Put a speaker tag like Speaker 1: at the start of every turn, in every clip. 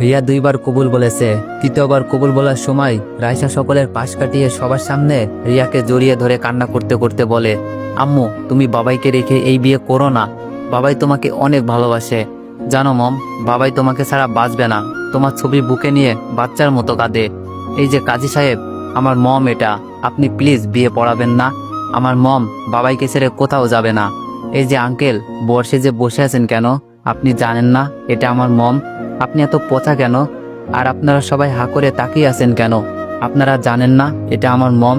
Speaker 1: রিয়া দুইবার কবুল বলেছে। তৃতীয়বার কবুল বলার সময় রাইসা সকলের পাশ কাটিয়ে সবার সামনে রিয়াকে জড়িয়ে ধরে কান্না করতে করতে বলে, আম্মু, তুমি বাবাইকে রেখে এই বিয়ে করো না। বাবাই তোমাকে অনেক ভালোবাসে। জানো মম, বাবাই তোমাকে ছাড়া বাঁচবে না। তোমার ছবি বুকে নিয়ে বাচ্চার মতো কাঁদে। এই যে কাজী সাহেব, আমার মম এটা। আপনি প্লিজ বিয়ে পড়াবেন না। আমার মম বাবাইকে ছেড়ে কোথাও যাবে না। এই যে আঙ্কেল বর্ষে যে বসে আছেন কেন? আপনি জানেন না, এটা আমার মম। আপনি এত পচা কেন? আর আপনারা সবাই হা করে তাকিয়ে আছেন কেন? আপনারা জানেন না, এটা আমার মম।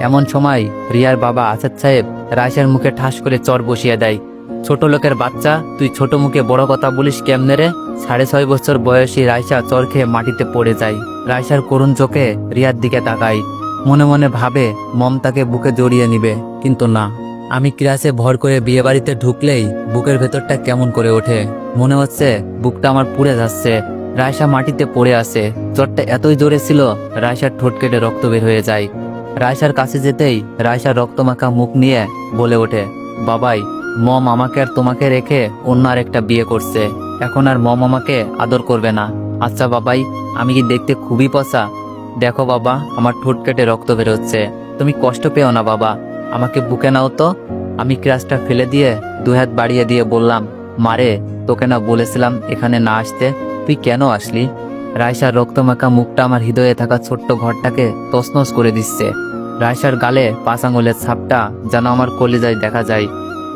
Speaker 1: এমন সময় রিয়ার বাবা আসাদ সাহেব রাইসার মুখে ঠাস করে চর বসিয়ে দেয়। ছোট লোকের বাচ্চা, তুই ছোট মুখে বড় কথা বলিস কেমনে রে? সাড়ে ছয় বছর বয়সী রাইসা চর খেয়ে মাটিতে পড়ে যায়। রাইসার করুণ চোখে রিয়ার দিকে তাকাই মনে মনে ভাবে মম তাকে বুকে জড়িয়ে নিবে, কিন্তু না। আমি ক্লাসে ভর করে বিয়ে বাড়িতে ঢুকলেই বুকের ভেতরটা কেমন করে ওঠে। মনে হচ্ছে বুকটা আমার পুড়ে যাচ্ছে। রায়সা মাটিতে পড়ে আছে। জ্বরটা এতই জোরে ছিল রায়সার ঠোঁট কেটে রক্ত বের হয়ে যায়। রায়সার কাছে যেতেই রায়সার রক্তমাখা মুখ নিয়ে বলে ওঠে, বাবাই, মম আমাকে আর তোমাকে রেখে অন্য আর একটা বিয়ে করছে। এখন আর মম আমাকে আদর করবে না। আচ্ছা বাবাই, আমি কি দেখতে খুবই পচা? দেখো বাবা, আমার ঠোঁট কেটে রক্ত বেরোচ্ছে তুমি কষ্ট পেও না বাবা। আমাকে বুকে নাও তো। আমি ক্রাশটা ফেলে দিয়ে দু হাত বাড়িয়ে দিয়ে বললাম মারে, তোকে না বলেছিলাম এখানে না আসতে? তুই কেন আসলি? রায়সার রক্তমাখা মুখটা আমার হৃদয়ে থাকা ছোট্ট ঘরটাকে তছনছ করে দিচ্ছে। রায়সার গালে পাঁচ আঙুলের ছাপটা যেন আমার কলিজায় দেখা যায়।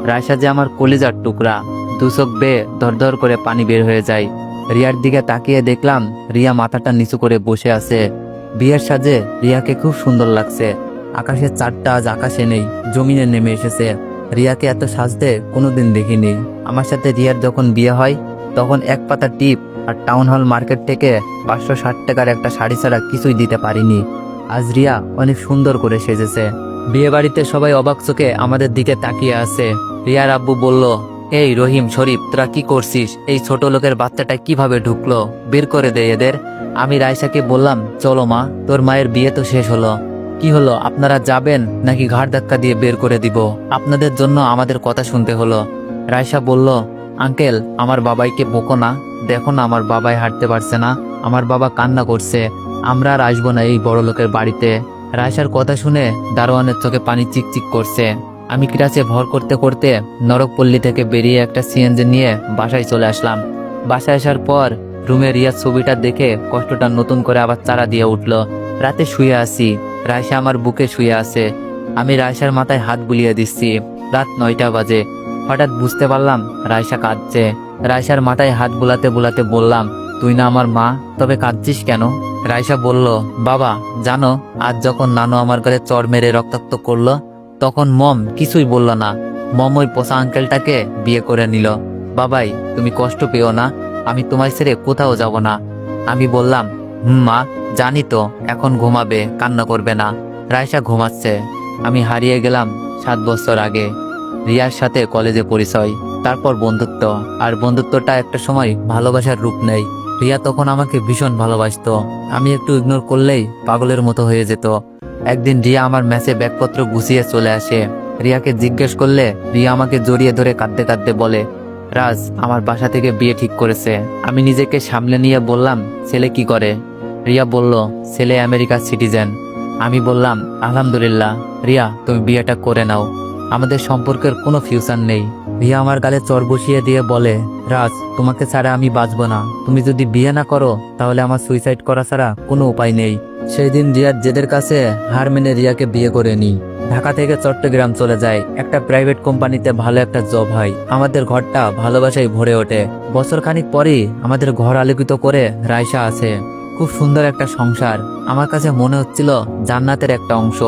Speaker 1: রায়সা যে আমার কলিজার টুকরা। দুচোখ বেয়ে ধর করে পানি বের হয়ে যায়। রিয়ার দিকে তাকিয়ে দেখলাম রিয়া মাথাটা নিচু করে বসে আছে। বিয়ের সাজে রিয়াকে খুব সুন্দর লাগছে। আকাশের চারটা আজ আকাশে নেই, জমিনে নেমে এসেছে। রিয়াকে এত সাজতে কোনোদিন দেখিনি। আমার সাথে রিয়ার যখন বিয়ে হয়, তখন এক পাতা টিপ আর টাউন হল মার্কেট থেকে পাঁচশো ষাট টাকার একটা শাড়ি ছাড়া কিছুই দিতে পারিনি। আজ রিয়া অনেক সুন্দর করে সেজেছে। বিয়ে বাড়িতে সবাই অবাক চোখে আমাদের দিকে তাকিয়ে আছে। রিয়ার আব্বু বলল, এই রহিম, শরীফ, তোরা কি করছিস? এই ছোট লোকের বাচ্চাটা কীভাবে ঢুকলো? বের করে দে এদের। আমি রাইসাকে বললাম, চলো মা, তোর মায়ের বিয়ে তো শেষ হলো। কি হলো? আপনারা যাবেন নাকি ঘাড় ধাক্কা দিয়ে বের করে দিব? আপনাদের জন্য আমাদের কথা শুনতে হলো। রাইসা বলল, আঙ্কেল, আমার বাবাইকে বকো না। দেখো না, আমার বাবাই হাঁটতে পারছে না। আমার বাবা কান্না করছে। আমরা আর আসব না এই বড় লোকের বাড়িতে। রাইসার কথা শুনে দারোয়ানের চোখে পানি চিকচিক করছে। আমি ক্লাসে ভর করতে করতে নরকপল্লী থেকে বেরিয়ে একটা সিএনজি নিয়ে বাসায় চলে আসলাম। বাসায় আসার পর রুমে রিয়ার ছবিটা দেখে কষ্টটা নতুন করে আবার চারা দিয়ে উঠল। রাতে শুয়ে আছি। রায়সা আমার বুকে শুয়ে আছে। আমি রায়সার মাথায় হাত বুলিয়ে দিচ্ছি। রাত নয়টা বাজে। হঠাৎ বুঝতে পারলাম রায়সা কাঁদছে। রায়সার মাথায় হাত বুলাতে বুলাতে বললাম, তুই না আমার মা, তবে কাঁদছিস কেন? রায়সা বলল, বাবা, জানো, আজ যখন নানু আমার গালে চর মেরে রক্তাক্ত করল, তখন মম কিছুই বলল না। মম ওই পোষা আঙ্কেলটাকে বিয়ে করে নিল। বাবাই, তুমি কষ্ট পেও না, আমি তোমায় ছেড়ে কোথাও যাব না। আমি বললাম, হুম, মা। জানি তো, এখন ঘুমাবে, কান্না করবে না। রায়সা ঘুমাচ্ছে। আমি হারিয়ে গেলাম সাত বছর আগে। রিয়ার সাথে কলেজে পরিচয়, তারপর বন্ধুত্ব। আর বন্ধুত্বটা একটা সময় ভালোবাসার রূপ নেই। রিয়া তখন আমাকে ভীষণ ভালোবাসতো। আমি একটু ইগনোর করলেই পাগলের মতো হয়ে যেত। একদিন রিয়া আমার ম্যাচে ব্যাগপত্র গুছিয়ে চলে আসে। রিয়াকে জিজ্ঞেস করলে রিয়া আমাকে জড়িয়ে ধরে কাঁদতে কাঁদতে বলে, রাজ, আমার বাসা থেকে বিয়ে ঠিক করেছে। আমি নিজেকে সামলে নিয়ে বললাম, ছেলে কি করে? রিয়া বলল, ছেলে আমেরিকার সিটিজেন। আমি বললাম, আলহামদুলিল্লাহ, রিয়া, তুমি বিয়েটা করে নাও। আমাদের সম্পর্কের কোনো ফিউচার নেই। রিয়া আমার গালে চর বসিয়ে দিয়ে বলে, রাজ, তোমাকে ছাড়া আমি বাঁচবো না। তুমি যদি বিয়ে না করো, তাহলে আমার সুইসাইড করা ছাড়া কোনো উপায় নেই। সেই দিন রিয়ার জেদের কাছে হার মেনে রিয়াকে বিয়ে করে নিই। ঢাকা থেকে চট্টগ্রাম চলে যায় একটা প্রাইভেট কোম্পানিতে ভালো একটা জব হয়। আমাদের ঘরটা ভালোবাসায় ভরে ওঠে। বছর খানিক পরেই আমাদের ঘর আলোকিত করে রায়সা আছে। খুব সুন্দর একটা সংসার। আমার কাছে মনে হচ্ছিল জান্নাতের একটা অংশ।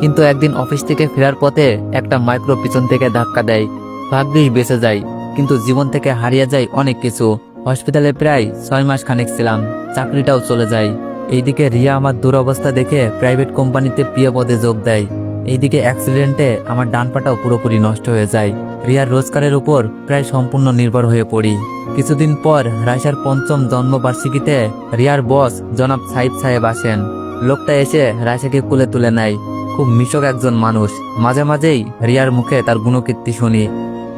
Speaker 1: কিন্তু একদিন অফিস থেকে ফেরার পথে একটা মাইক্রো পিছন থেকে ধাক্কা দেয়। ভাগ্যেই বেঁচে যায়, কিন্তু জীবন থেকে হারিয়ে যায় অনেক কিছু। হসপিটালে প্রায় ছয় মাস খানেক ছিলাম, চাকরিটাও চলে যায়। এইদিকে রিয়া আমার দুরবস্থা দেখে প্রাইভেট কোম্পানিতে প্রিয় পদে যোগ দেয়। এইদিকে অ্যাক্সিডেন্টে আমার ডান পাটাও পুরোপুরি নষ্ট হয়ে যায়। রিয়ার রোজগারের উপর প্রায় সম্পূর্ণ নির্ভর হয়ে পড়ি। কিছুদিন পর রাইসার পঞ্চম জন্মবার্ষিকীতে রিয়ার বস জনাব সাইদ সাহেব আসেন। লোকটা এসে রাইসাকে কুলে তুলে নেয়। খুব মিশক একজন মানুষ। মাঝে মাঝেই রিয়ার মুখে তার গুণকীর্তি শুনি।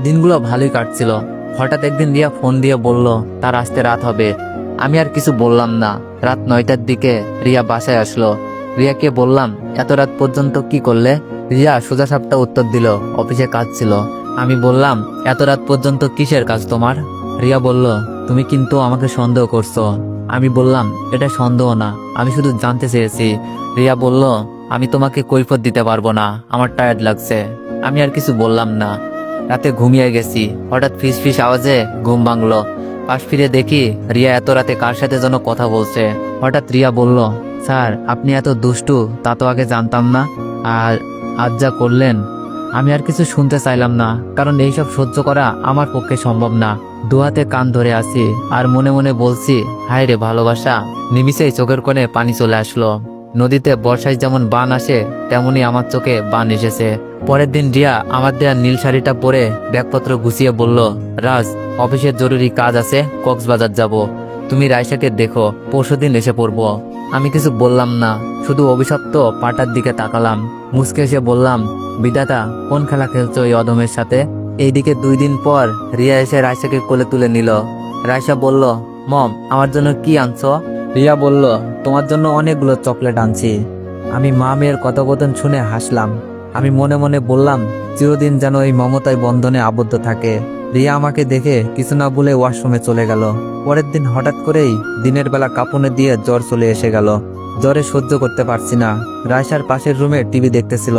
Speaker 1: দিনগুলো ভালোই কাটছিল। হঠাৎ একদিন রিয়া ফোন দিয়ে বলল, তার আসতে রাত হবে। আমি আর কিছু বললাম না। রাত নয়টার দিকে রিয়া বাসায় আসলো। রিয়াকে বললাম, এত রাত পর্যন্ত কি করলে? রিয়া সোজা সাপটা উত্তর দিল, অফিসে কাজ ছিল। আমি বললাম, এত রাত পর্যন্ত কিসের কাজ তোমার? রিয়া বলল, তুমি কিন্তু আমাকে সন্দেহ করছ। আমি বললাম, এটা সন্দেহ না, আমি শুধু জানতে চেয়েছি। রিয়া বলল, আমি তোমাকে কৈফত দিতে পারব না, আমার টায়ার্ড লাগছে। আমি আর কিছু বললাম না। রাতে ঘুমিয়ে গেছি। হঠাৎ ফিস ফিস আওয়াজে ঘুম ভাঙলো। পাশ ফিরে দেখি রিয়া এত রাতে কার সাথে যেন কথা বলছে। হঠাৎ রিয়া বলল, স্যার, আপনি এত দুষ্টু, তা তো আগে জানতাম না। আর আজ যা করলেন, আমি আর কিছু শুনতে চাইলাম না, কারণ এইসব সহ্য করা আমার পক্ষে সম্ভব না। দুহাতে কান ধরে আছি আর মনে মনে বলছি, হায় রে ভালোবাসা। নিমিষেই চোখের কোণে পানি চলে আসলো। নদীতে বর্ষায় যেমন বান আসে, তেমনি আমার চোখে বান এসেছে। পরের দিন রিয়া আমার দেয়া নীল শাড়িটা পরে ব্যাগপত্র গুছিয়ে বলল, রাজ, অফিসের জরুরি কাজ আছে, কক্সবাজার যাব। তুমি রাইসাকে দেখো পরশুদিন এসে পড়ব। আমি কিছু বললাম না, শুধু অভিশপ্ত পাটার দিকে তাকালাম। মুসকে এসে বললাম বিদাতা কোন খেলা খেলছো এই অদমের সাথে? এইদিকে দুই দিন পর রিয়া এসে রাইসাকে কোলে তুলে নিল। রাইসা বলল, মম, আমার জন্য কি আনছো? রিয়া বলল, তোমার জন্য অনেকগুলো চকলেট আনছি। আমি মা মেয়ের কথোপকথন শুনে হাসলাম। আমি মনে মনে বললাম, চিরদিন যেন এই মমতায় বন্ধনে আবদ্ধ থাকে। রিয়া আমাকে দেখে কিছু না বলে ওয়াশরুমে চলে গেল। পরের দিন হঠাৎ করেই দিনের বেলা কাঁপুনে দিয়ে জ্বর চলে এসে গেল। জ্বরে সহ্য করতে পারছি না। রায়সার পাশের রুমে টিভি দেখতেছিল।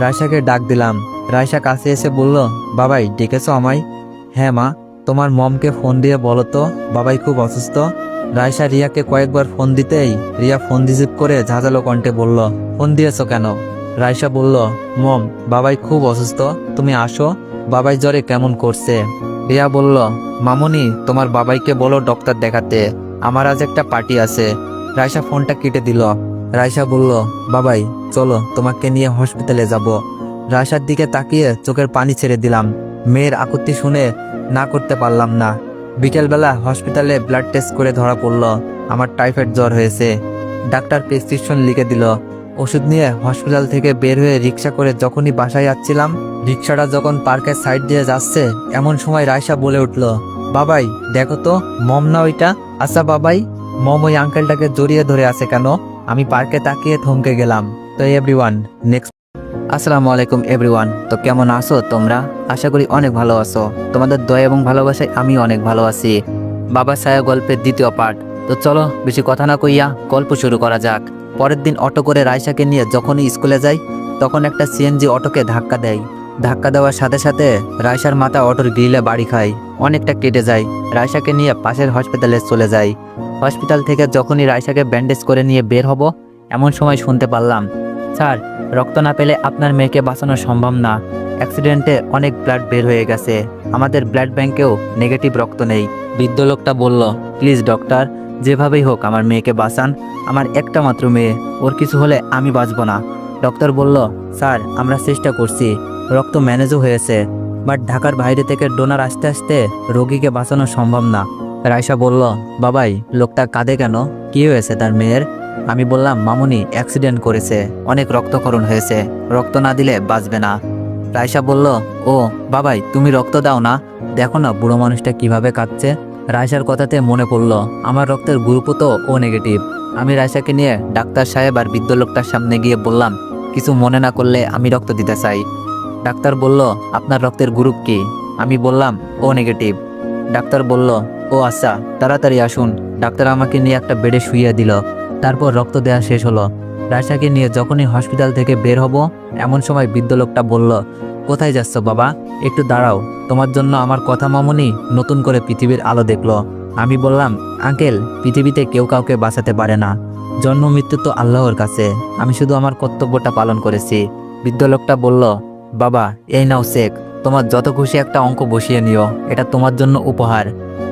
Speaker 1: রায়সাকে ডাক দিলাম। রায়সা কাছে এসে বলল, বাবাই, ডেকেছ আমায়? হ্যাঁ মা। তোমার মমকে ফোন দিয়ে বলো তো, বাবাই খুব অসুস্থ? রায়সা রিয়াকে কয়েকবার ফোন দিতেই রিয়া ফোন রিসিভ করে ঝাঁঝালো কণ্ঠে বলল, ফোন দিয়েছ কেন? রায়সা বলল, মম, বাবাই খুব অসুস্থ, তুমি আসো, বাবাই জ্বরে কেমন করছে? রিয়া বলল, মামুনি, তোমার বাবাইকে বলো ডক্টর দেখাতে, আমার আজ একটা পার্টি আছে। রায়সা ফোনটা কেটে দিল। রায়সা বলল, বাবাই, চলো, তোমাকে নিয়ে হসপিটালে যাব। রায়সার দিকে তাকিয়ে চোখের পানি ছেড়ে দিলাম। মেয়ের আকুতি শুনে না করতে পারলাম না। বিকেলবেলা হসপিটালে ব্লাড টেস্ট করে ধরা পড়ল। আমার টাইফয়েড জ্বর হয়েছে। ডাক্তার প্রেসক্রিপশন লিখে দিল, ওষুধ নিয়ে হসপিটাল থেকে বের হয়ে রিক্সা করে যখনই বাসায় যাচ্ছিলাম, রিক্সাটা যখন পার্কের সাইড দিয়ে যাচ্ছে, এমন সময় রায়সা বলে উঠল, বাবাই, দেখো তো, মম না ওইটা? আচ্ছা বাবাই, মম ওই আঙ্কেলটাকে জড়িয়ে ধরে আছে কেন? আমি পার্কে তাকিয়ে থমকে গেলাম। তো এভরিওয়ান নেক্সট আসসালামু আলাইকুম এভরিওয়ান তো কেমন আছো তোমরা? আশা করি অনেক ভালো আছো। তোমাদের দয়া এবং ভালোবাসায় আমি অনেক ভালো আছি। বাবা ছায়া গল্পের দ্বিতীয় পার্ট। তো চলো, বেশি কথা না কইয়া গল্প শুরু করা যাক। পরের দিন অটো করে রায়সাকে নিয়ে যখনই স্কুলে যাই, তখন একটা সিএনজি অটোকে ধাক্কা দেয়। ধাক্কা দেওয়ার সাথে সাথে রায়সার মাথা অটোর গ্রিলে বাড়ি খায়। অনেকটা কেটে যায়। রায়সাকে নিয়ে পাশের হসপিটালে চলে যাই হসপিটাল থেকে যখনই রায়সাকে ব্যান্ডেজ করে নিয়ে বের হব, এমন সময় শুনতে পারলাম, স্যার, রক্ত না পেলে আপনার মেয়েকে বাঁচানো সম্ভব না। অ্যাক্সিডেন্টে অনেক ব্লাড বের হয়ে গেছে। আমাদের ব্লাড ব্যাংকেও নেগেটিভ রক্ত নেই। বৃদ্ধ লোকটা বলল প্লিজ ডক্টর যেভাবেই হোক আমার মেয়েকে বাঁচান। আমার একটা মাত্র মেয়ে, ওর কিছু হলে আমি বাঁচবো না। ডক্টর বলল, স্যার, আমরা চেষ্টা করছি। রক্ত ম্যানেজও হয়েছে, বাট ঢাকার বাইরে থেকে ডোনার আসতে আসতে রোগীকে বাঁচানো সম্ভব না। রায়সা বলল, বাবাই, লোকটা কাঁদে কেন? কি হয়েছে তার মেয়ের? আমি বললাম, মামুনি, অ্যাক্সিডেন্ট করেছে, অনেক রক্তক্ষরণ হয়েছে, রক্ত না দিলে বাঁচবে না। রায়সা বলল, ও, বাবাই, তুমি রক্ত দাও না। দেখো না বুড়ো মানুষটা কীভাবে কাঁদছে। রায়সার কথাতে মনে পড়ল, আমার রক্তের গ্রুপও তো ও নেগেটিভ আমি রায়সাকে নিয়ে ডাক্তার সাহেব আর বৃদ্ধ লোকটার সামনে গিয়ে বললাম, কিছু মনে না করলে আমি রক্ত দিতে চাই। ডাক্তার বলল, আপনার রক্তের গ্রুপ কি? আমি বললাম, ও নেগেটিভ। ডাক্তার বলল, ও আচ্ছা তাড়াতাড়ি আসুন। ডাক্তার আমাকে নিয়ে একটা বেডে শুইয়ে দিল। তারপর রক্ত দেওয়া শেষ হলো। রায়সাকে নিয়ে যখনই হসপিটাল থেকে বের হব, এমন সময় বৃদ্ধ লোকটা বলল, কোথায় যাচ্ছ বাবা? একটু দাঁড়াও। তোমার জন্য আমার কথা মামুনি নতুন করে পৃথিবীর আলো দেখল। আমি বললাম, আঙ্কেল, পৃথিবীতে কেউ কাউকে বাঁচাতে পারে না। জন্ম, মৃত্যু তো আল্লাহর কাছে। আমি শুধু আমার কর্তব্যটা পালন করেছি। বৃদ্ধ লোকটা বলল বাবা, এই নাও শেখ তোমার যত খুশি একটা অঙ্ক বসিয়ে নিও। এটা তোমার জন্য উপহার।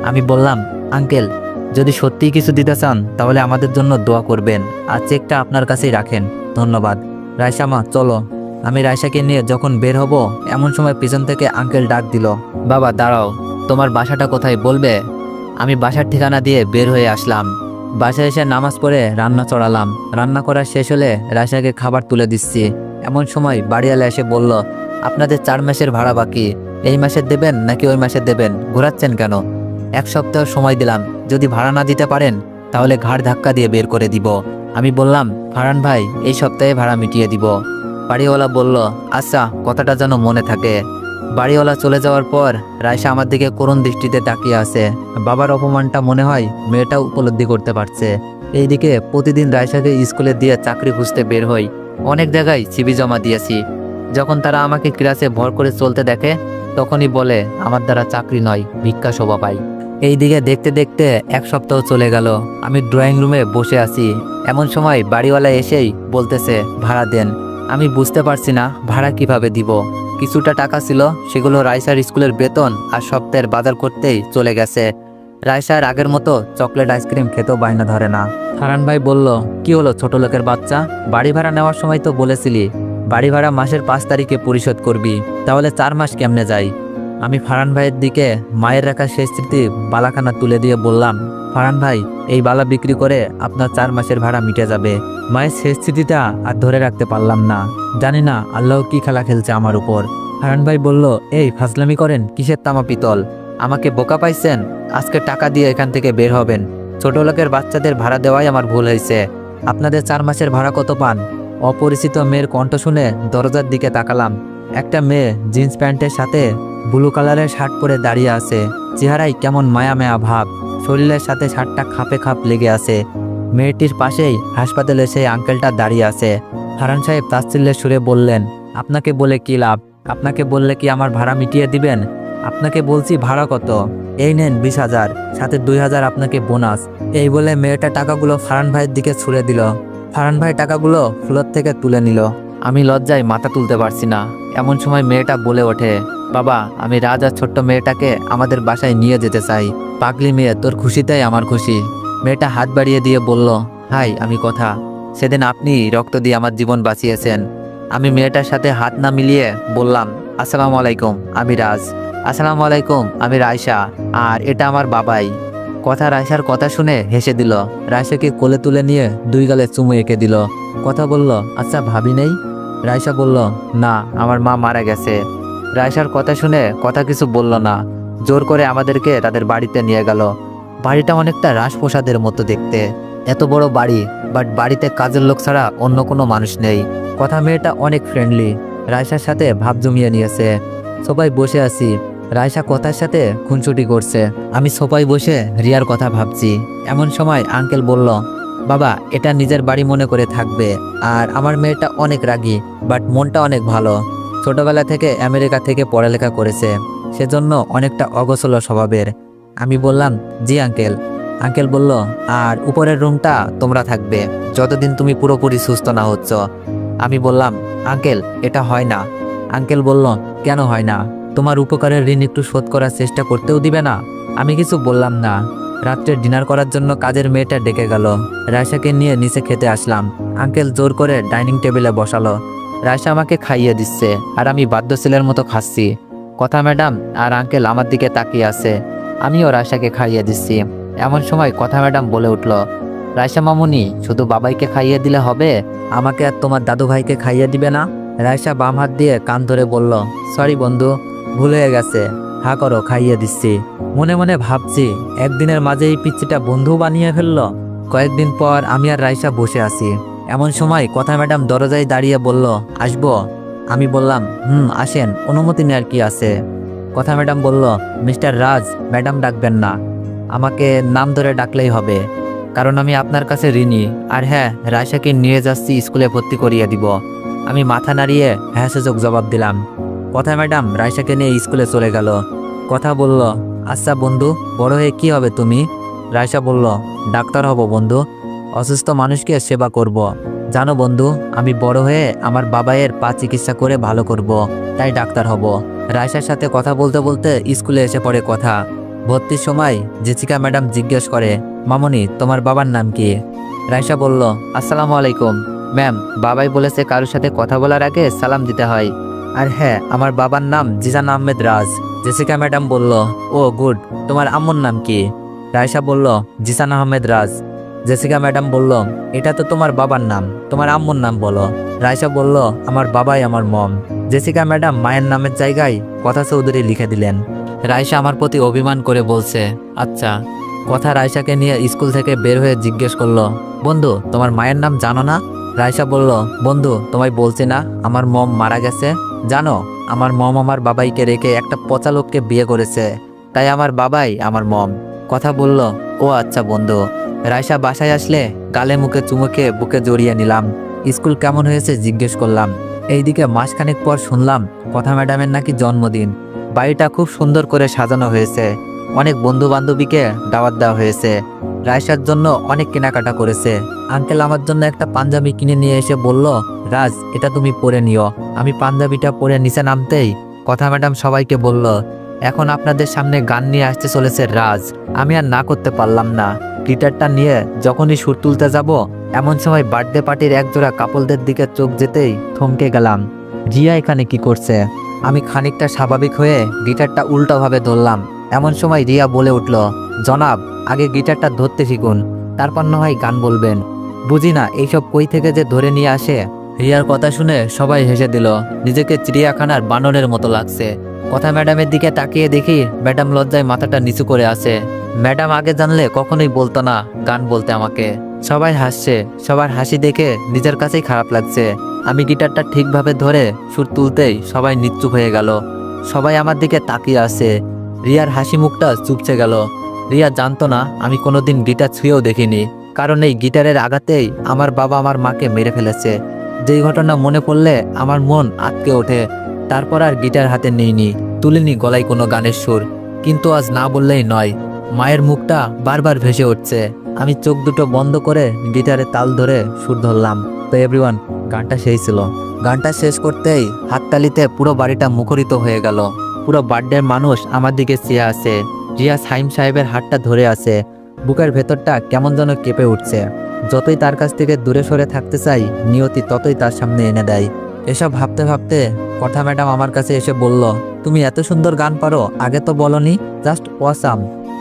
Speaker 1: আমি বললাম, আঙ্কেল, যদি সত্যিই কিছু দিতে চান, তাহলে আমাদের জন্য দোয়া করবেন। আর চেকটা আপনার কাছেই রাখেন। ধন্যবাদ। রায়সা মা, চলো। আমি রায়সাকে নিয়ে যখন বের হব, এমন সময় পিছন থেকে আঙ্কেল ডাক দিল, বাবা, দাঁড়াও। তোমার বাসাটা কোথায় বলবে? আমি বাসার ঠিকানা দিয়ে বের হয়ে আসলাম। বাসায় এসে নামাজ পড়ে রান্না চড়ালাম। রান্না করা শেষ হলে রায়সাকে খাবার তুলে দিচ্ছি। এমন সময় বাড়িওয়ালা এসে বলল, আপনাদের চার মাসের ভাড়া বাকি, এই মাসে দেবেন নাকি ওই মাসে দেবেন? ঘোরাচ্ছেন কেন? এক সপ্তাহ সময় দিলাম, যদি ভাড়া না দিতে পারেন, তাহলে ঘাড় ধাক্কা দিয়ে বের করে দিব। আমি বললাম ফারান ভাই, এই সপ্তাহে ভাড়া মিটিয়ে দিব। বাড়িওয়ালা বলল আচ্ছা কথাটা যেন মনে থাকে। বাড়িওয়ালা চলে যাওয়ার পর রায়সা আমার দিকে করুণ দৃষ্টিতে তাকিয়ে আছে। বাবার অপমানটা মনে হয় মেয়েটা উপলব্ধি করতে পারছে। এইদিকে প্রতিদিন রায়সাকে স্কুলে দিয়ে চাকরি খুঁজতে বের হই। অনেক জায়গায় সিবি জমা দিয়েছি। যখন তারা আমাকে ক্লাসে ভর করে চলতে দেখে, তখনই বলে, আমার দ্বারা চাকরি নয়, ভিক্ষা শোভা পাই। এইদিকে দেখতে দেখতে এক সপ্তাহ চলে গেল। আমি ড্রয়িং রুমে বসে আছি। এমন সময় বাড়িওয়ালা এসেই বলতেছে, ভাড়া দেন। আমি বুঝতে পারছি না, ভাড়া কীভাবে দিব? কিছুটা টাকা ছিল, সেগুলো রাইসার স্কুলের বেতন আর সপ্তাহের বাজার করতেই চলে গেছে। রাইসার আগের মতো চকলেট আইসক্রিম খেতেও বায়না ধরে না। হারান ভাই বলল, কি হলো ছোট লোকের বাচ্চা? বাড়ি ভাড়া নেওয়ার সময় তো বলেছিলি, বাড়ি ভাড়া মাসের পাঁচ তারিখে পরিশোধ করবি, তাহলে চার মাস কেমনে যাই আমি ফারান ভাইয়ের দিকে মায়ের রাখা শেষ স্মৃতি বালাখানা তুলে দিয়ে বললাম, ফারান ভাই, এই বালা বিক্রি করে আপনার চার মাসের ভাড়া মিটে যাবে। মায়ের শেষ স্মৃতিটা আর ধরে রাখতে পারলাম না। জানি না আল্লাহ কি খেলা খেলছে আমার উপর। হারান ভাই বলল, এই ফাজলামি করেন, কিসের তামা পিতল? আমাকে বোকা পাইছেন? আজকে টাকা দিয়ে এখান থেকে বের হবেন। ছোট লোকের বাচ্চাদের ভাড়া দেওয়াই আমার ভুল হয়েছে। আপনাদের চার মাসের ভাড়া কত পান? অপরিচিত মেয়ের কণ্ঠ শুনে দরজার দিকে তাকালাম। একটা মেয়ে জিন্স প্যান্টের সাথে ব্লু কালারের শার্ট পরে দাঁড়িয়ে আছে। চেহারায় কেমন মায়া মায়া ভাব। শরীরের সাথে শার্টটা খাপে খাপ লেগে আছে। মেয়েটির পাশেই হাসপাতালে সেই আঙ্কেলটা দাঁড়িয়ে আছে। হারান সাহেব তাচ্ছিল্যের সুরে বললেন, আপনাকে বলে কি লাভ? আপনাকে বললে কি আমার ভাড়া মিটিয়ে দিবেন? আপনাকে বলছি ভাড়া কত? এই নেন বিশ হাজার, সাথে দুই হাজার আপনাকে বোনাস। এই বলে মেয়েটা টাকাগুলো ফারান ভাইয়ের দিকে ছুড়ে দিল। ফারান ভাই টাকাগুলো ফ্লোর থেকে তুলে নিল। আমি লজ্জায় মাথা তুলতে পারছি না। এমন সময় মেয়েটা বলে ওঠে, বাবা, আমি রাজ আর ছোট্ট মেয়েটাকে আমাদের বাসায় নিয়ে যেতে চাই। পাগলি মেয়ে, তোর খুশিতেই আমার খুশি। মেয়েটা হাত বাড়িয়ে দিয়ে বলল, হাই, আমি কথা। সেদিন আপনি রক্ত দিয়ে আমার জীবন বাঁচিয়েছেন। আমি মেয়েটার সাথে হাত না মিলিয়ে বললাম, আসসালামু আলাইকুম, আমি রাজ। আসসালামু আলাইকুম, আমি রায়সা আর এটা আমার বাবাই। কথা রায়সার কথা শুনে হেসে দিল। রায়সাকে কোলে তুলে নিয়ে দুই গালে চুমু এঁকে দিল। কথা বলল আচ্ছা ভাবি নেই? রায়সা বলল, না, আমার মা মারা গেছে। রায়সার কথা শুনে কথা কিছু বলল না। জোর করে আমাদেরকে তাদের বাড়িতে নিয়ে গেল। বাড়িটা অনেকটা রাজপ্রসাদের মতো দেখতে। এত বড় বাড়ি, বাট বাড়িতে কাজের লোক ছাড়া অন্য কোনো মানুষ নেই। কথা, মেয়েটা অনেক ফ্রেন্ডলি রায়সার সাথে ভাব জমিয়ে নিয়েছে। সবাই বসে আছি। রায়সা কথার সাথে খুনছুটি করছে। আমি সবাই বসে রিয়ার কথা ভাবছি। এমন সময় আঙ্কেল বলল, বাবা, এটা নিজের বাড়ি মনে করে থাকবে। আর আমার মেয়েটা অনেক রাগী, বাট মনটা অনেক ভালো। ছোটবেলা থেকে আমেরিকা থেকে পড়ালেখা করেছে। সেজন্য অনেকটা অগোছল স্বভাবের। আমি বললাম, জি, আঙ্কেল। আঙ্কেল বলল, আর উপরের রুমটা তোমরা থাকবে। যতদিন তুমি পুরোপুরি সুস্থ না হচ্ছ। আমি বললাম, আঙ্কেল, এটা হয় না। আঙ্কেল বলল, কেন হয় না? তোমার উপকারের ঋণ একটু শোধ করার চেষ্টা করতেও দিবে না। আমি কিছু বললাম না। রাত্রে ডিনার করার জন্য কাজের মেয়েটা ডেকে গেল। রায়সাকে নিয়ে নিচে খেতে আসলাম। আঙ্কেল জোর করে ডাইনিং টেবিলে বসালো। রায়সা আমাকে খাইয়ে দিচ্ছে, আর আমি বাধ্য ছেলের মতো খাচ্ছি। কথা ম্যাডাম, আর আঙ্কেল আমার দিকে তাকিয়ে আছে। আমিও রায়সাকে খাইয়ে দিচ্ছি। এমন সময় কথা ম্যাডাম বলে উঠল রায়সা মামুনি, শুধু বাবাইকে খাইয়ে দিলে হবে? আমাকে আর তোমার দাদু ভাইকে খাইয়ে দিবে না? রায়সা বাম হাত দিয়ে কান ধরে বলল, সরি বন্ধু ভুল গেছে। হা করো, খাইয়ে দিচ্ছি। মনে মনে ভাবছি, একদিনের মাঝে এই পিচ্ছিটা বন্ধু বানিয়ে ফেলল। কয়েকদিন পর আমি আর রাইসা বসে আছি। এমন সময় কথা ম্যাডাম দরজায় দাঁড়িয়ে বলল, আসব? আমি বললাম, হুম, আসেন। অনুমতি নেওয়ার কি আছে? কথা ম্যাডাম বলল, মিস্টার রাজ, ম্যাডাম ডাকবেন না। আমাকে নাম ধরে ডাকলেই হবে। কারণ আমি আপনার কাছে ঋণী। আর হ্যাঁ রায়সাকে নিয়ে যাচ্ছি, স্কুলে ভর্তি করিয়ে দিব। আমি মাথা নাড়িয়ে হ্যাঁ সেজক জবাব দিলাম। কথা ম্যাডাম রায়সাকে নিয়ে স্কুলে চলে গেল। কথা বলল আচ্ছা বন্ধু, বড় হয়ে কি হবে তুমি? রায়সা বলল, ডাক্তার হব বন্ধু, অসুস্থ মানুষকে সেবা করব। জানো বন্ধু, আমি বড় হয়ে আমার বাবাইয়ের পা চিকিৎসা করে ভালো করব। তাই ডাক্তার হব। রায়সার সাথে কথা বলতে বলতে স্কুলে এসে পড়ে কথা। ভর্তির সময় জেসিকা ম্যাডাম জিজ্ঞেস করে, মামনি, তোমার বাবার নাম কি? রায়সা বলল, আসসালামু আলাইকুম। ম্যাম, বাবাই বলেছে কারোর সাথে কথা বলার আগে সালাম দিতে হয়। আর হ্যাঁ আমার বাবার নাম Jizan Ahmed Raj. Jessica madam বলল, ও, গুড। তোমার আম্মুর নাম কি? রায়সা বলল জিসান আহমেদ রাজ। জেসিকা ম্যাডাম বলল, এটা তো তোমার বাবার নাম। তোমার আম্মুর নাম বলো। রায়সা বলল, আমার বাবাই আমার মম। জেসিকা ম্যাডাম মায়ের নামের জায়গায় কথা চৌধুরী লিখে দিলেন। রায়সা আমার প্রতি অভিমান করে বলছে আচ্ছা। কথা রায়সাকে নিয়ে স্কুল থেকে বের হয়ে জিজ্ঞেস করল, বন্ধু, তোমার মায়ের নাম জানো না? রায়সা বলল, বন্ধু, তোমায় বলছি না, আমার মম মারা গেছে। জানো, আমার মম আমার বাবাইকে রেখে একটা পচা লোককে বিয়ে করেছে। তাই আমার বাবাই আমার মম। কথা বলল, ও আচ্ছা বন্ধু রায়সা বাসায় আসলে গালে মুখে চুমুকে বুকে জড়িয়ে নিলাম। স্কুল কেমন হয়েছে জিজ্ঞেস করলাম। এইদিকে মাসখানেক পর শুনলাম, কথা ম্যাডামের নাকি জন্মদিন। বাড়িটা খুব সুন্দর করে সাজানো হয়েছে। অনেক বন্ধু বান্ধবীকে দাওয়াত দেওয়া হয়েছে। রায়সার জন্য অনেক কেনাকাটা করেছে। আঙ্কেল আমার জন্য একটা পাঞ্জাবি কিনে নিয়ে এসে বলল, রাজ, এটা তুমি পরে নিও। আমি পাঞ্জাবিটা পরে নিচে নামতেই কথা ম্যাডাম সবাইকে বলল, এখন আপনাদের সামনে গান নিয়ে আসতে চলেছে রাজ। আমি আর না করতে পারলাম না। গিটারটা নিয়ে যখনই সুর তুলতে যাব, এমন সময় বার্থডে পার্টির একজোড়া কাপলদের দিকে চোখ যেতেই থমকে গেলাম। রিয়া এখানে কি করছে? আমি খানিকটা স্বাভাবিক হয়ে গিটারটা উল্টোভাবে ধরলাম। এমন সময় রিয়া বলে উঠল, জনাব আগে গিটারটা ধরতে শিখুন, তারপর না হয় গান বলবেন। বুঝি না, এইসব কই থেকে যে ধরে নিয়ে আসে? রিয়ার কথা শুনে সবাই হেসে দিল, নিজেকে চিড়িয়াখানার বানরের মতো লাগছে। কথা ম্যাডামের দিকে তাকিয়ে দেখি ম্যাডাম লজ্জায় মাথাটা নিচু করে আছে। ম্যাডাম আগে জানলে কখনোই বলতো না গান বলতে আমাকে। সবাই হাসছে, সবার হাসি দেখে নিজের কাছেই খারাপ লাগছে। আমি গিটারটা ঠিকভাবে ধরে সুর তুলতেই সবাই নিশ্চুপ হয়ে গেল। সবাই আমার দিকে তাকিয়ে আছে। রিয়ার হাসি মুখটা চুপছে গেল। রিয়া জানতো না, আমি কোনোদিন গিটার ছুঁয়েও দেখিনি, কারণ এই গিটারের আঘাতেই আমার বাবা আমার মাকে মেরে ফেলেছে। যেই ঘটনা মনে পড়লে আমার মন আটকে ওঠে। তারপর আর গিটার হাতে নেইনি, তুলিনি গলায় কোনো গানের সুর। কিন্তু আজ না বললেই নয়, মায়ের মুখটা বারবার ভেসে উঠছে। আমি চোখ দুটো বন্ধ করে গিটারে তাল ধরে সুর ধরলাম। তো এভরিওয়ান গানটা সেই ছিল। গানটা শেষ করতেই হাততালিতে পুরো বাড়িটা মুখরিত হয়ে গেল। পুরো বার্থডের মানুষ আমার দিকে চেয়ে আছে। রিয়া সাইম সাহেবের হাতটা ধরে আছে। বুকের ভেতরটা কেমন যেন কেঁপে উঠছে। যতই তার কাছ থেকে দূরে সরে থাকতে চাই, নিয়তি ততই তার সামনে এনে দেয়। এসব ভাবতে ভাবতে কথা ম্যাডাম আমার কাছে এসে বলল, তুমি এত সুন্দর গান পারো, আগে তো বলনি, জাস্ট ওয়াসাম।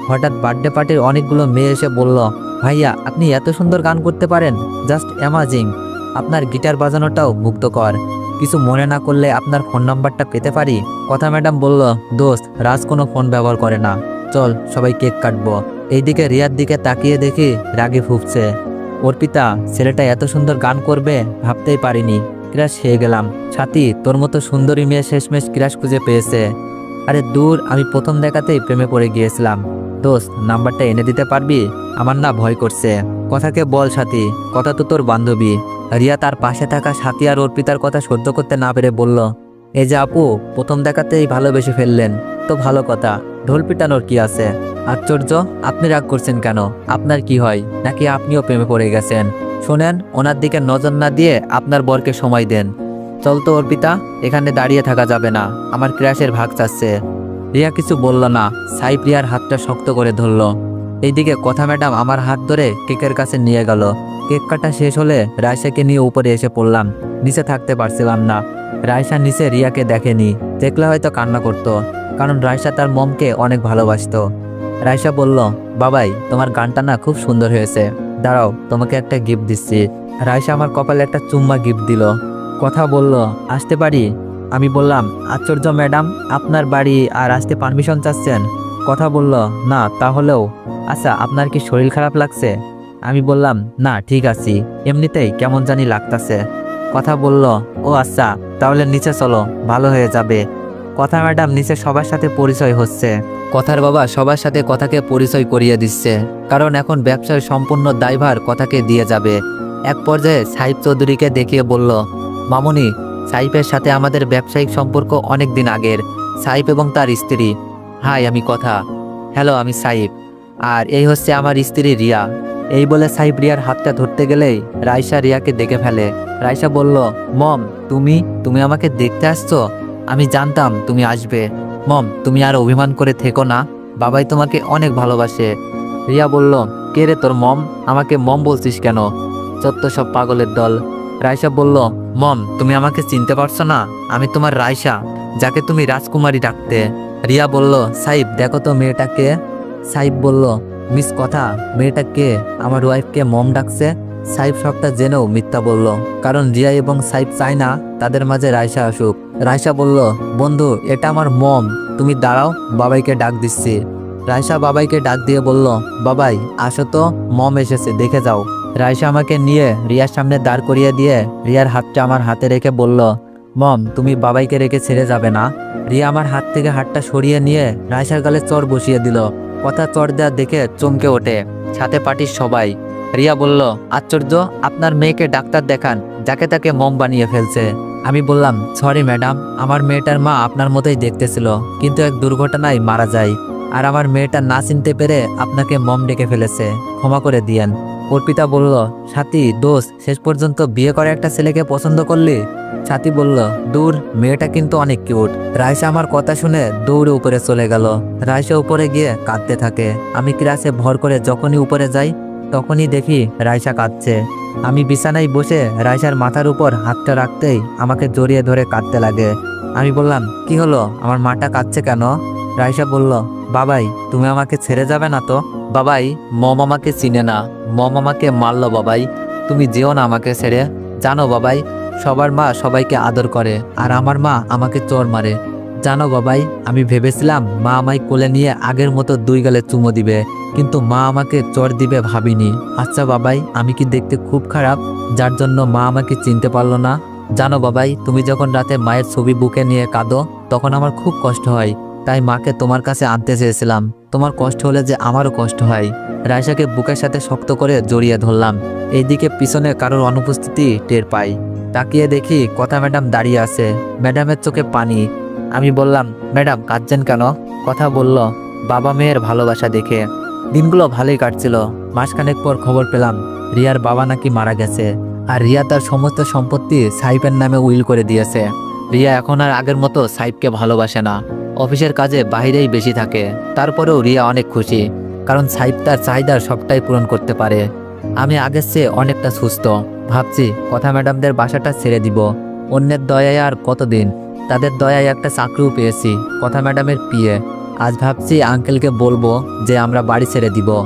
Speaker 1: হঠাৎ বার্থডে পার্টির অনেকগুলো মেয়ে এসে বলল, ভাইয়া, আপনি এত সুন্দর গান করতে পারেন, জাস্ট অ্যামাজিং। আপনার গিটার বাজানোটাও মুগ্ধকর। কিছু মনে না করলে আপনার ফোন নাম্বারটা পেতে পারি? কথা ম্যাডাম বলল, দোস্ত, রাজ কোনো ফোন ব্যবহার করে না। চল, সবাই কেক কাটবো। এইদিকে রিয়ার দিকে তাকিয়ে দেখি রাগে ফুপছে অর্পিতা, ছেলেটা এত সুন্দর গান করবে? ভাবতেই পারিনি। ক্রাশ খেয়ে গেলাম। সাথী তোর মতো সুন্দরী মেয়ে শেষমেশ ক্রাশ খুঁজে পেয়েছে। আরে দূর, আমি প্রথম দেখাতেই প্রেমে পড়ে গিয়েছিলাম। দোস্ত, নাম্বারটা এনে দিতে পারবি? আমার না ভয় করছে। কথাকে বল সাথী কথা তো তোর বান্ধবী। রিয়া তার পাশে থাকা সাথী আর অর্পিতার কথা সহ্য করতে না পেরে বলল এই যে আপু, প্রথম দেখাতেই ভালোবেসে ফেললেন। তো ভালো কথা। ঢোল পিটানোর কি আছে? আশ্চর্য, আপনি রাগ করছেন কেন? আপনার কি হয়? নাকি আপনিও প্রেমে পড়ে গেছেন? শোনেন, ওনার দিকে নজর না দিয়ে আপনার বরকে সময় দেন। চল তো অর্পিতা, এখানে দাঁড়িয়ে থাকা যাবে না। আমার ক্র্যাশের ভাগ চাচ্ছে। রিয়া কিছু বলল না। সাইপ রিয়ার হাতটা শক্ত করে ধরল। এইদিকে কথা ম্যাডাম আমার হাত ধরে কেকের কাছে নিয়ে গেল। কেক কাটা শেষ হলে রায়সাকে নিয়ে উপরে এসে পড়লাম। নিচে থাকতে পারছিলাম না। রায়সা নিচে রিয়াকে দেখেনি। দেখলে হয়তো কান্না করতো। কারণ রায়সা তার মমকে অনেক ভালোবাসতো। রায়সা বলল, বাবাই, তোমার গানটা না খুব সুন্দর হয়েছে। দাঁড়াও, তোমাকে একটা গিফট দিচ্ছি। রায়সা আমার কপালে একটা চুম্মা গিফট দিল। কথা বলল, আসতে পারি? আমি বললাম, আশ্চর্য ম্যাডাম, আপনার বাড়ি আর আসতে পারমিশন চাচ্ছেন? কথা বলল, না, তাহলেও। আচ্ছা আপনার কি শরীর খারাপ লাগছে? আমি বললাম, না, ঠিক আছি। এমনিতেই কেমন জানি লাগতাছে। কথা বলল, ও আচ্ছা তাহলে নিচে চলো, ভালো হয়ে যাবে। কথা ম্যাডাম নিচে সবার সাথে পরিচয় হচ্ছে। কথার বাবা সবার সাথে কথাকে পরিচয় করিয়ে দিচ্ছে, কারণ এখন ব্যবসার সম্পূর্ণ দায়ভার কথাকে দিয়ে যাবে। এক পর্যায়ে সাইফ চৌধুরীকে দেখিয়ে বলল, মামুনি সাইফের সাথে আমাদের ব্যবসায়িক সম্পর্ক অনেক দিন আগের। সাইফ এবং তার স্ত্রী। হাই, আমি কথা। হ্যালো, আমি সাইফ আর এই হচ্ছে আমার স্ত্রী রিয়া। এই বলে সাইফ রিয়ার হাতটা ধরতে গেলেই রাইসা রিয়াকে দেখে ফেলে। রাইসা বলল, মম, তুমি তুমি আমাকে দেখতে আসছো? আমি জানতাম তুমি আসবে। মম, তুমি আর অভিমান করে থেকো না। বাবাই তোমাকে অনেক ভালোবাসে। রিয়া বলল, কে রে তোর মম? আমাকে মম বলছিস কেন? চত্ব সব পাগলের দল। রাইসা বলল, মম, তুমি আমাকে চিনতে পারছ না? আমি তোমার রাইসা যাকে তুমি রাজকুমারী ডাকতে। রিয়া বলল, সাইব, দেখো তো মেয়েটাকে সাইব বলল, মিস কথা, মেয়েটা কে? আমার ওয়াইফকে মম ডাকছে? সাইব সবটা জেনেও মিথ্যা বলল, কারণ রিয়া এবং সাইব চায় না তাদের মাঝে রাইসা আসুক। রাইসা বলল, বন্ধু, এটা আমার মম। তুমি দাঁড়াও, বাবাইকে ডাক দিচ্ছি। রায়সা বাবাইকে ডাক দিয়ে বলল, বাবাই, আসো তো, মম এসেছে, দেখে যাও। রায়সা আমাকে নিয়ে রিয়ার সামনে দাঁড় করিয়ে দিয়ে রিয়ার হাতটা আমার হাতে রেখে বলল, মম, তুমি বাবাইকে রেখে ছেড়ে যাবে না। রিয়া আমার হাত থেকে হাতটা সরিয়ে নিয়ে রায়সার গালে চর বসিয়ে দিল। কথা চর দেওয়া দেখে চমকে ওঠে, সাথে পার্টির সবাই। রিয়া বলল, আশ্চর্য, আপনার মেয়েকে ডাক্তার দেখান, যাকে তাকে মম বানিয়ে ফেলছে। আমি বললাম সরি ম্যাডাম আমার মেয়েটার মা আপনার মতোই দেখতেছিল, কিন্তু এক দুর্ঘটনায় মারা যায়। আর আমার মেয়েটা না চিনতে পেরে আপনাকে মম ডেকে ফেলেছে, ক্ষমা করে দিয়েন। অর্পিতা বলল, সাথী দোষ শেষ পর্যন্ত বিয়ে করে একটা ছেলেকে পছন্দ করলি? সাথী বলল, দূর, মেয়েটা কিন্তু অনেক কিউট। রায়সা আমার কথা শুনে দৌড়ে উপরে চলে গেল। রায়সা উপরে গিয়ে কাঁদতে থাকে। আমি ক্লাসে ভর করে যখনই উপরে যাই, তখনই দেখি রায়সা কাঁদছে। আমি বিছানায় বসে রায়সার মাথার উপর হাতটা রাখতেই আমাকে জড়িয়ে ধরে কাঁদতে লাগে। আমি বললাম, কি হলো? আমার মাটা কাঁদছে কেন? রায়সা বলল, বাবাই, তুমি আমাকে ছেড়ে যাবে না তো? বাবাই, মম চিনে না। মম আমাকে মারলো, বাবাই। তুমি যেও না আমাকে ছেড়ে। জানো, বাবাই, সবার মা সবাইকে আদর করে, আর আমার মা আমাকে চোর মারে। জানো, বাবাই, আমি ভেবেছিলাম মা আমায় কোলে নিয়ে আগের মতো দুই গালে চুমো দিবে। কিন্তু মা আমাকে চর দিবে ভাবিনি। আচ্ছা বাবাই, আমি কি দেখতে খুব খারাপ? যার জন্য মা আমাকে চিনতে পারল না। জানো বাবাই, তুমি যখন রাতে মায়ের ছবি বুকে নিয়ে কাঁদো, তখন আমার খুব কষ্ট হয়। তাই মাকে তোমার কাছে আনতে চেয়েছিলাম। তোমার কষ্ট হলে যে আমারও কষ্ট হয়। রায়সাকে বুকের সাথে শক্ত করে জড়িয়ে ধরলাম। এইদিকে পিছনে কারোর অনুপস্থিতি টের পাই। তাকিয়ে দেখি কথা ম্যাডাম দাঁড়িয়ে আছে। ম্যাডামের চোখে পানি। আমি বললাম, ম্যাডাম, কাঁদছেন কেন? কথা বলল বাবা মেয়ের ভালোবাসা দেখে। দিনগুলো ভালোই কাটছিল। মাসখানেক পর খবর পেলাম, রিয়ার বাবা নাকি মারা গেছে, আর রিয়া তার সমস্ত সম্পত্তি সাইফের নামে উইল করে দিয়েছে। রিয়া এখন আর আগের মতো সাইফকে ভালোবাসে না। অফিসের কাজে বাইরেই বেশি থাকে, তারপরেও রিয়া অনেক খুশি, কারণ সাইফ তার চাহিদার সবটাই পূরণ করতে পারে। আমি আগের চেয়ে অনেকটা সুস্থ, ভাবছি, কথা ম্যাডামদের বাসাটা ছেড়ে দিব। অন্যের দয়ায় আর কতদিন? তাদের দয়ায় একটা চাকরিও পেয়েছি, কথা ম্যাডামের পিয়ে। আজ ভাবছি আঙ্কেলকে বলব যে আমরা বাড়ি ছেড়ে দিব।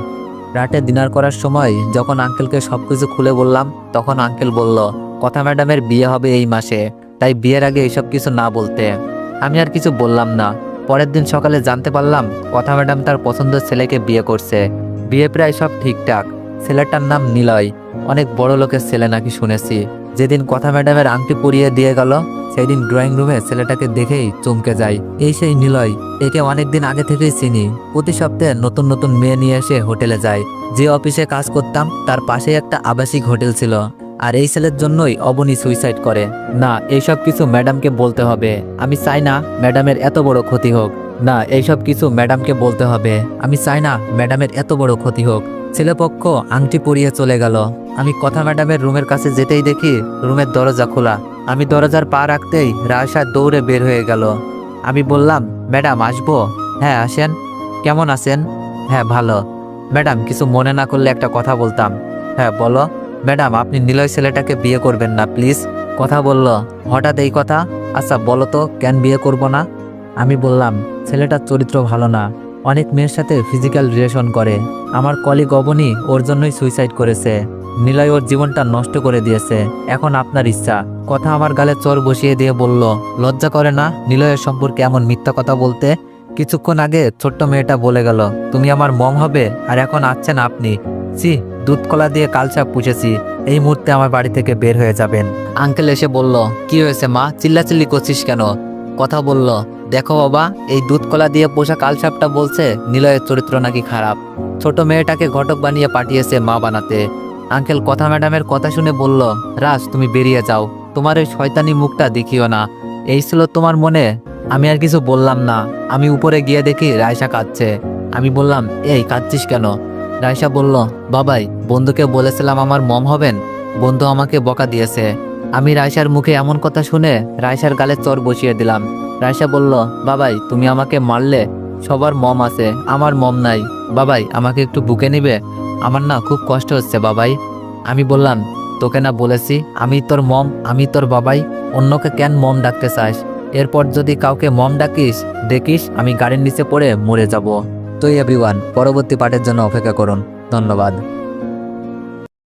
Speaker 1: রাতে ডিনার করার সময় যখন আঙ্কেলকে সব কিছু খুলে বললাম, তখন আঙ্কেল বলল, কথা ম্যাডামের বিয়ে হবে এই মাসে, তাই বিয়ের আগে এইসব কিছু না বলতে। আমি আর কিছু বললাম না। পরের দিন সকালে জানতে পারলাম, কথা ম্যাডাম তার পছন্দের ছেলেকে বিয়ে করছে। বিয়ে প্রায় সব ঠিকঠাক। ছেলেটার নাম নিলয়। অনেক বড় লোকের ছেলে নাকি শুনেছি। যেদিন কথা ম্যাডামের আংটি পরিয়ে দিয়ে গেল সেই দিন ড্রয়িং রুমে ছেলেটাকে দেখেই চমকে যায়। এই সেই নিলয়, একে অনেকদিন আগে থেকেই চিনি। প্রতি সপ্তাহে নতুন নতুন মেয়ে নিয়ে এসে হোটেলে যায়। যে অফিসে কাজ করতাম, তার পাশেই একটা আবাসিক হোটেল ছিল। আর এই ছেলের জন্যই অবনী সুইসাইড করে। না, এইসব কিছু ম্যাডামকে বলতে হবে। আমি চাই না ম্যাডামের এত বড় ক্ষতি হোক। না, এইসব কিছু ম্যাডামকে বলতে হবে। আমি চাই না ম্যাডামের এত বড় ক্ষতি হোক। ছেলেপক্ষ আংটি পরিয়ে চলে গেল। আমি কথা ম্যাডামের রুমের কাছে যেতেই দেখি রুমের দরজা খোলা। আমি দরজার পা রাখতেই রায়সা দৌড়ে বের হয়ে গেল। আমি বললাম, ম্যাডাম, আসব? হ্যাঁ আসেন। কেমন আছেন? হ্যাঁ ভালো। ম্যাডাম, কিছু মনে না করলে একটা কথা বলতাম। হ্যাঁ বলো। ম্যাডাম, আপনি নিলয় ছেলেটাকে বিয়ে করবেন না, প্লিজ। কথা বলল? হঠাৎ এই কথা? আচ্ছা বলো তো, কেন বিয়ে করব না? আমি বললাম, ছেলেটার চরিত্র ভালো না। অনেক মেয়ের সাথে ফিজিক্যাল রিলেশন করে। আমার কলিগ অবনী ওর জন্যই সুইসাইড করেছে। নিলয় ওর জীবনটা নষ্ট করে দিয়েছে। এখন আপনার ইচ্ছা। কথা আমার গালে চর বসিয়ে দিয়ে বলল, লজ্জা করে না নিলয়ের সম্পর্কে এমন মিথ্যা কথা বলতে? কিছুক্ষণ আগে ছোট্ট মেয়েটা বলে গেল, তুমি আমার মম হবে, আর এখন আসছেন আপনি। ছি, দুধ কলা দিয়ে কালচাপ পুষেছি। এই মুহূর্তে আমার বাড়ি থেকে বের হয়ে যাবেন। আঙ্কেল এসে বলল, কি হয়েছে মা? চিল্লাচিল্লি করছিস কেন? কথা বলল, দেখো বাবা, এই দুধ কলা দিয়ে পোষা কালসাপটা বলছে, নিলয়ের চরিত্র নাকি খারাপ। ছোট মেয়েটাকে ঘটক বানিয়ে পাঠিয়েছে মা বানাতে। আঙ্কেল কথা ম্যাডামের কথা শুনে বলল, রাজ, তুমি বেরিয়ে যাও। তোমার ওই শয়তানি মুখটা দেখিও না। এই ছিল তোমার মনে? আমি আর কিছু বললাম না। আমি উপরে গিয়ে দেখি রায়সা কাঁদছে। আমি বললাম, এই, কাঁদছিস কেন? রায়সা বলল, বাবাই, বন্ধুকে বলেছিলাম আমার মম হবেন। বন্ধু আমাকে বকা দিয়েছে। আমি রায়সার মুখে এমন কথা শুনে রায়সার গালে চর বসিয়ে দিলাম। রায়সা বলল, বাবাই, তুমি আমাকে মারলে? সবার মম আছে, আমার মম নাই। বাবাই, আমাকে একটু বুকে নিবে? আমার না খুব কষ্ট হচ্ছে বাবাই। আমি বললাম, তোকে না বলেছি, আমি তোর মম, আমি তোর বাবাই, অন্যকে কেন মম ডাকতে চাস? এরপর যদি কাউকে মম ডাকিস, দেখিস আমি গাড়ির নিচে পড়ে মরে যাব। তো এভরিওয়ান, পরবর্তী পার্টের জন্য অপেক্ষা করুন। ধন্যবাদ।